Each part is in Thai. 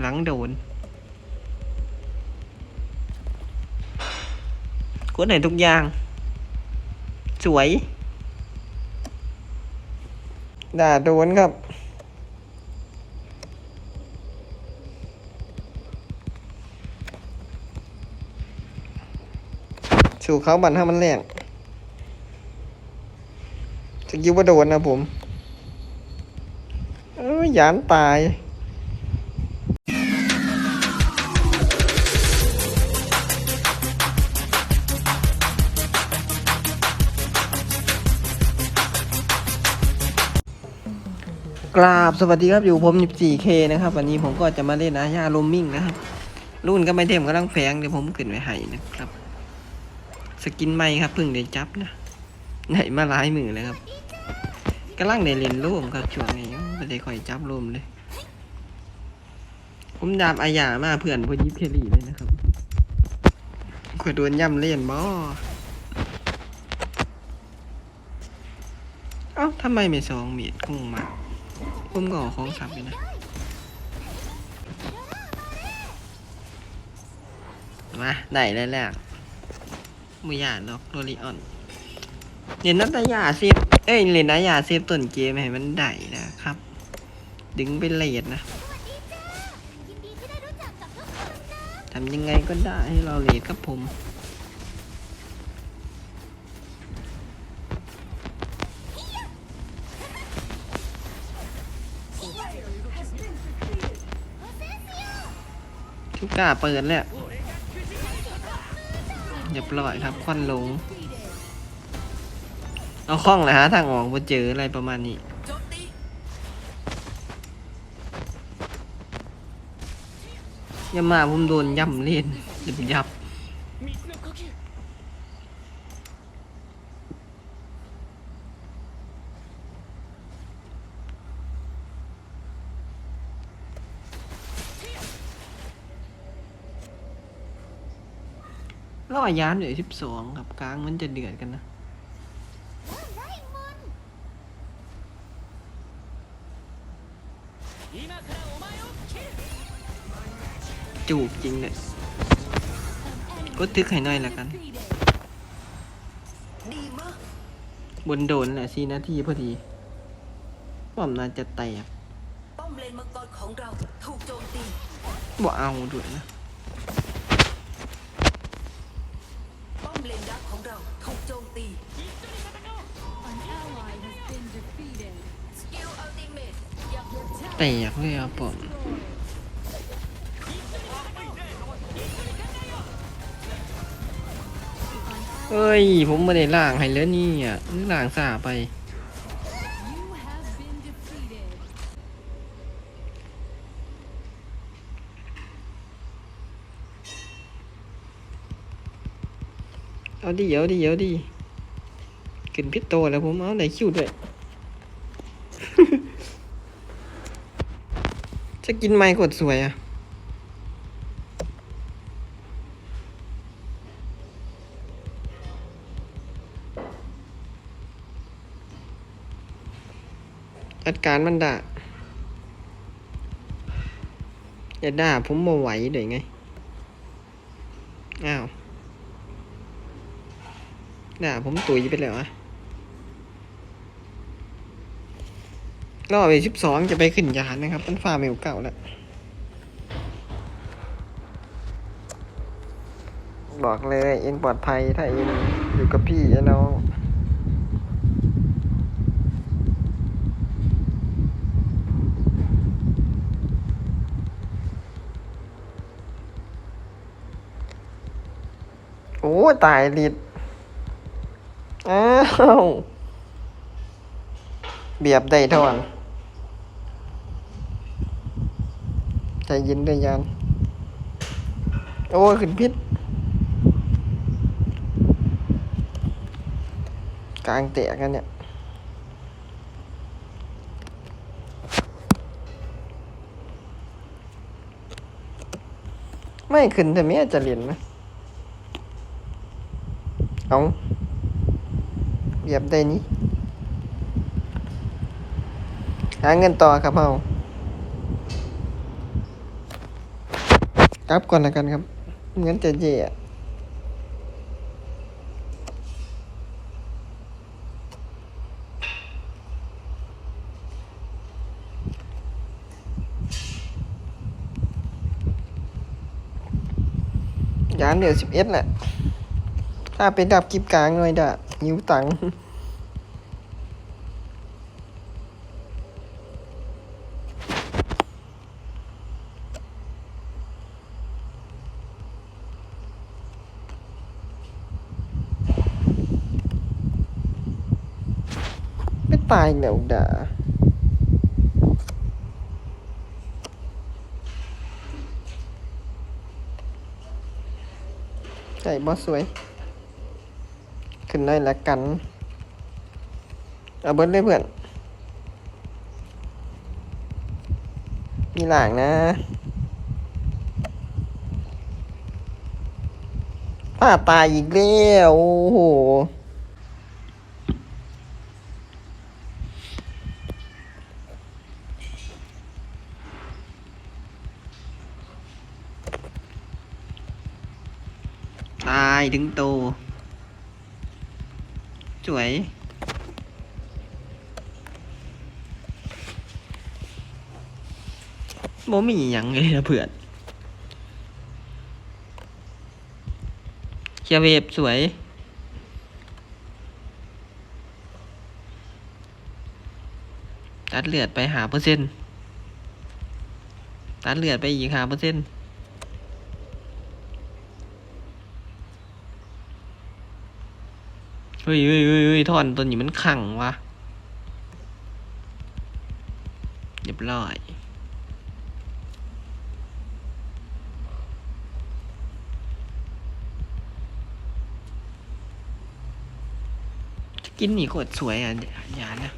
หลังโดนกดไหนทุกอย่าง สวย ด่าโดนครับสู่เขาบันถ้ามันแรงสกิลว่าโดนนะผม เอ้ยยานตาย กราบสวัสดีครับอยู่ผม 14K นะครับ วันนี้ผมก็จะมาเล่นอาญาโรมมิ่งนะครับ รุ่นก็ไม่เต็มกำลังแฝงเดี๋ยวผมขึ้นไว้ให้นะครับ สกินใหม่ครับเพิ่งได้จับนะไหนมาหลายมือเลยครับกำลังได้เล่นร่วมครับช่วงนี้ไม่ได้ค่อยจับร่วมเลย ผมดาบอาญามาเพื่อนพอยิบเคลีเลยนะครับขวดโดนย่ำเล่นบ่เอ้าทำไมไม่สองเมีดคงมา ผมก็เอของสับไปนะมาได้แล้วแหละมือยาดอกโรลิออนเรียนนัตยาเซฟเอ้ยเรียนนัตยาเซฟต้นเกมให้มันได้นะครับ ดึงไปเลดนะทำยังไงก็ได้ให้เราเลดครับผม ทุกกาเปิดแล้วเรียบร้อยครับควันลง เอาข้องเลยฮะทางออกมาเจออะไรประมาณนี้ย่ามาผมโดนย่ำเล่นจะไปยับ ล่อยานเหลือสิบสองครับกลางมันจะเดือดกันนะจูบจริงเลยก็ทึกให้หน่อยละกัน บนโดนแหละสี่นาทีพอดีป้อมน่าจะแตกป้อมเลนมังกรของเราถูกโจมตีบ่เอาด้วยนะ แตกเลยอะป้อมเอ้ย ผมไม่ได้ล่างให้แล้วนี่อะนึกล่างสาไป เอาดิเอาดิเอาดิขึ้นพิษโตแล้วผมเอาไหนคิวด้วย จะกินไม้กดสวยอะจัดการมันด่าอย่าด่าผมมาไหวเดี๋ยวไง อ้าว ด่าผมตุยไปแล้วอะ รอบไปสิบสองจะไปขึ้นยานนะครับมันฟาร์มเมลเก่าแล้วบอกเลยเอ็นปลอดภัยถ้าเอ็นอยู่กับพี่ไอ้น้องโอ้ตายลิดอ้าวเบียบได้ท่อน ใจเย็นด้วยยาน โอ้ยขึ้นพิษกลางแตกกันเนี่ยไม่ขึ้นแต่ไม่จะเรียนนะเอาเบียบได้นี้ หาเงินต่อครับเฮา กลับก่อนนะกันครับงั้นจะเย่อะยานเดี๋ยวสิบเอ็ดแหละ ถ้าเป็นดับกิบกลางหน่อยดะหิวตัง ตายแล้วด่าใส่บอสสวย ขึ้นได้แล้วกัน เอาเบิร์ดเลยเพื่อน มีหลางนะป้าตายอีกแล้ว โอ้โห ตายถึงโต สวยโมมีหยังเลยนะเพื่อนเคียเวฟสวยตัดเลือดไปหาเปอร์เซ็นต์ตัดเลือดไปอีกหาเปอร์เซ็นต์ เฮ้ยเฮ้ยเฮ้ยเฮ้ยท่อนตัวนี้มันขังวะเรียบร้อย กินนี่โคตรสวยอะอย่านะ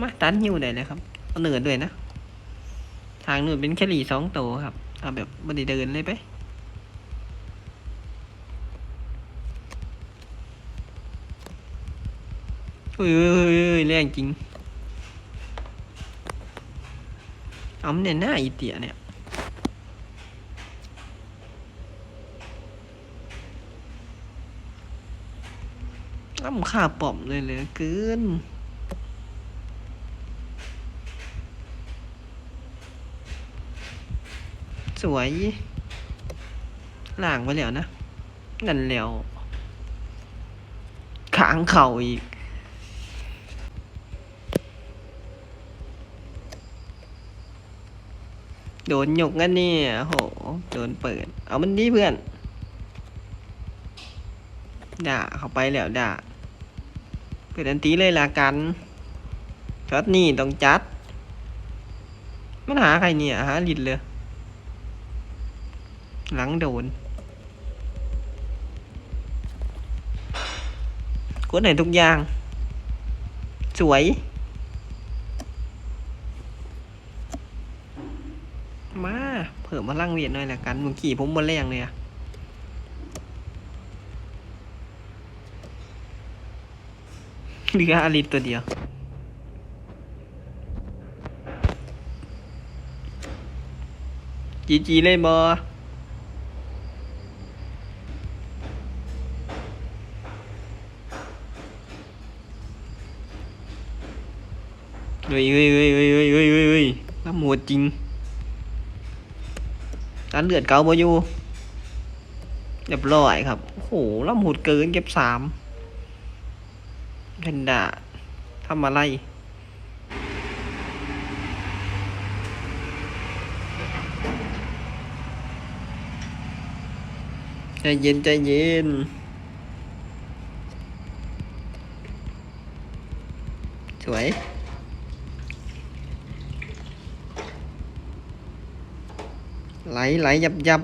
มาตันหิวได้เลยครับเอาเนือด้วยนะ ทางหนูเป็นแค่หลีสองตัวครับ เอาแบบไม่ไดเดินเลยไป เฮ้ยเฮ้ยเฮ้ยเฮ้ยแรงจริงเอามันเนี่ยหน้าอีเตียเนี่ยล้ำค่าปอมเลยเหลยเกินสวยล่างไปแล้วนะนั่นแล้ว ขางเข่าอีก โดนหยกงั้นเนี่ยโห โดนเปิด เอามันดีเพื่อน ด่าเข้าไปแล้วด่า เปิดอันตีเลยละกันช็อตนี่ต้องจัด มันหาใครเนี่ยหาลิดเลย หลังโดนกดไหนทุกอย่าง สวย มาเพิ่มาลังเวียดหน่อยละกันมึงขี่ผมบนแรงเลยอะเรืออลิตตัวเดียวจีจีเลยบอเฮ้ยเฮ้ยเฮ้ยเฮ้ยเฮ้ยเฮ้ยเฮ้ยน้ำหัวจริง การเลือดเก่าบอยู่เรียบร้อยครับ โอ้โหล่ำหุดเกินเก็บสามเพนดาทำอะไรใจเย็นใจเย็นสวย ไหลไหลยับยับ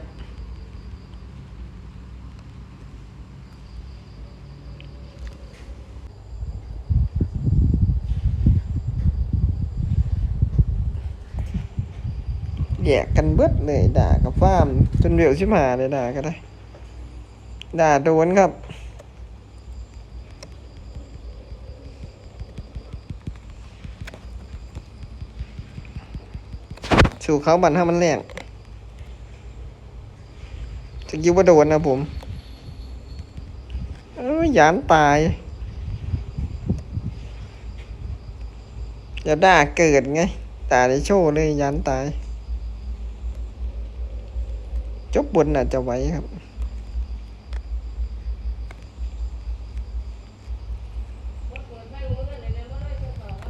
แยกกันเบิดเลยด่ากับฟ้ามจนเรียวชิบหาเลยด่าก็ได้ ด่าโดนครับสู่เขาบันถ้ามันแรง กิลว่าโดนนะผมเอ้ยยานตายอย่าด่าเกิดไงตาได้โชว์เลยยานตาย จบบนอาจจะไหว้ครับ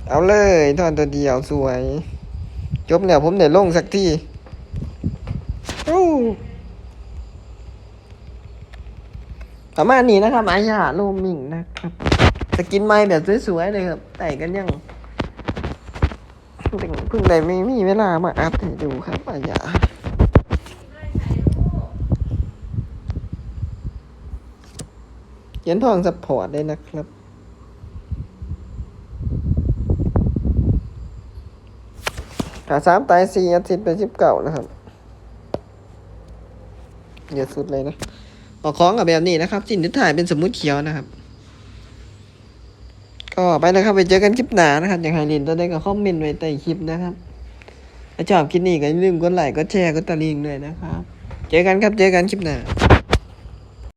เอาเลยทอนตัวเดียวสวย จบแล้วผมได้ลงสักทีอู้ ประมาณนี้นะครับอายาโลมิงนะครับสกินไม้แบบสวยๆเลยครับแต่กันยังแต่เพิ่งได้ไม่มีเวลามาอัพให้ดูครับอายาเหรียญทองสปอร์ตเลยนะครับขาสามตายสี่อาทิตย์เป็นสิบเก่านะครับเยอะสุดเลยนะ ออคล้องกับแบบนี้นะครับสิ่งที่ถ่ายเป็นสมมุติเขียวนะครับ ก็ไปนะครับไปเจอกันคลิปหน้านะครับ อย่างไฮรินตอนนี้ก็คอมเมนต์ไว้ใต้คลิปนะครับถ้าชอบคลิปนี้ก็อย่าลืมกดไลค์กดแชร์กดตะลิงด้วยนะครับ เจอกันครับเจอกันคลิปหน้า